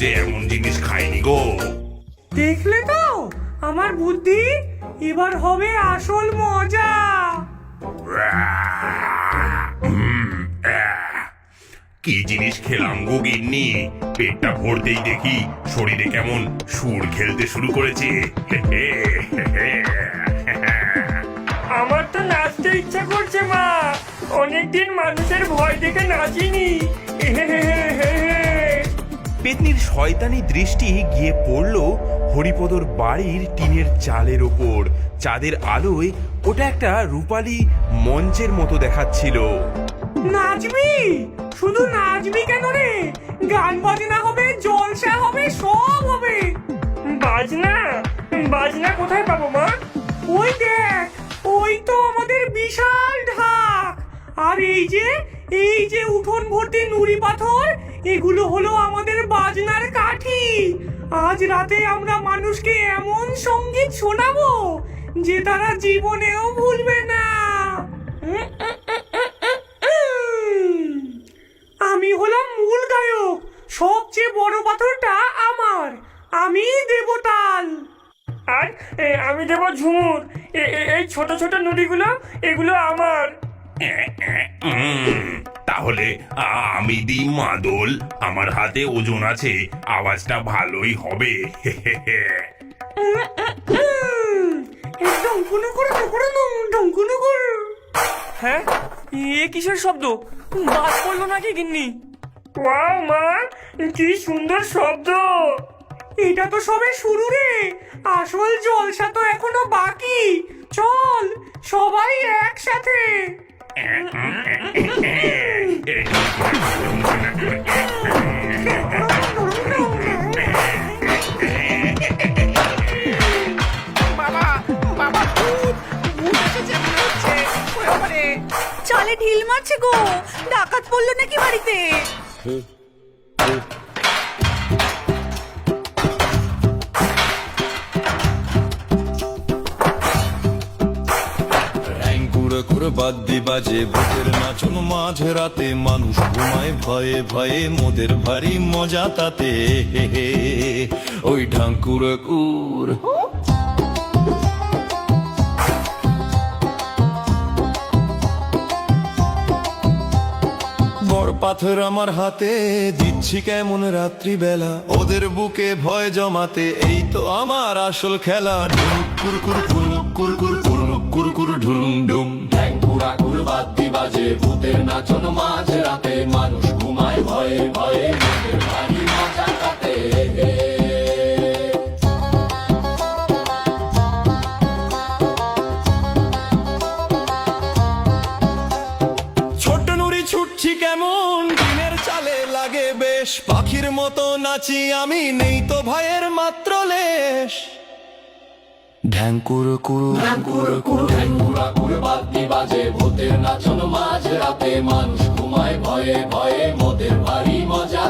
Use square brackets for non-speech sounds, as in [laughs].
যে এমন জিনিস খাইনি গো। দেখলে তো? আমার বুদ্ধি এবার হবে আসল মজা। কি জিনিস খেলাম গো গিন্নি? পেটটা ভরতেই দেখি শরীরে কেমন সুর খেলতে শুরু করেছে। আমার তো নাচতে ইচ্ছা করছে মা। অনেকদিন মানুষের ভয় দেখে নাচিনি। [laughs] পেতনির শয়তানি দৃষ্টি গিয়ে পড়ল হরিপদর বাড়ির টিনের চালের ওপর। চাঁদের আলোয় ওটা একটা রূপালী মঞ্চের মতো দেখাচ্ছিল। নাচবি শুধু নাচবি কেন রে? গান বাজনা হবে, জলসা হবে, সব হবে। বাজনা? বাজনা কোথায় পাবো মা? ওই দেখ, ওই তো আমাদের বিশাল ঢাক। আর এই যে এই যে উঠোন ভর্তি নুড়ি পাথর, এগুলো হলো আমাদের বাজনার কাঠি। আজ রাতে আমরা মানুষকে এমন সংগীত শোনাবো যে তারা জীবনেও ভুলবে না। আমি হলাম মূল গায়ক, সবচেয়ে বড় পাথরটা আমার, আমি দেবতাল। আর আমি দেব ঝুমুর এই ছোট ছোট নুড়িগুলো, এগুলো আমার। তাহলে আমি দিই মাদল। আমার হাতে ওজন আছে আওয়াজটা ভালোই হবে। হ্যাঁ? এ কিসের শব্দ? বাস পড়ল নাকি গিন্নি? ওয়াও মা কি সুন্দর শব্দ। এটা তো সবে শুরু রে। আসল জলসা তো এখনও বাকি। চল সবাই একসাথে। চালে ঢিল মারছে গো ডাকাত পড়ল নাকি বাড়িতে কুড়ে বাদ্যি বাজে ভূতের নাচন মাঝে রাতে মানুষ ঘুমায় ভয়ে ভয়ে মোদের ভারী মজা তাতে। ওই ঢাঙ্কুরে কুর পাথর আমার হাতে, দিচ্ছি কেমন রাত্রিবেলা। ওদের বুকে ভয় জমাতে, এই তো আমার আসল খেলা। কুর বাজে, ভূতের নাচন মাঝ রাতে। মানুষ ঘুমায়, ভয়ে ভয়ে ছুটছি কেমন? দিনের চালে লাগে বেশ। পাখির মতো নাচি আমি, নেই তো ভয়ের মাত্র লেশ। ঢ্যাঙ্কুর কুরু। কুরু। ঢ্যাঙ্কুরা কুরু কুড়া কুড় বাদ্যি বাজে, ভূতের নাচন মাঝ রাতে। মানুষ ঘুমায় ভয়ে ভয়ে, মোদের ভারী মজা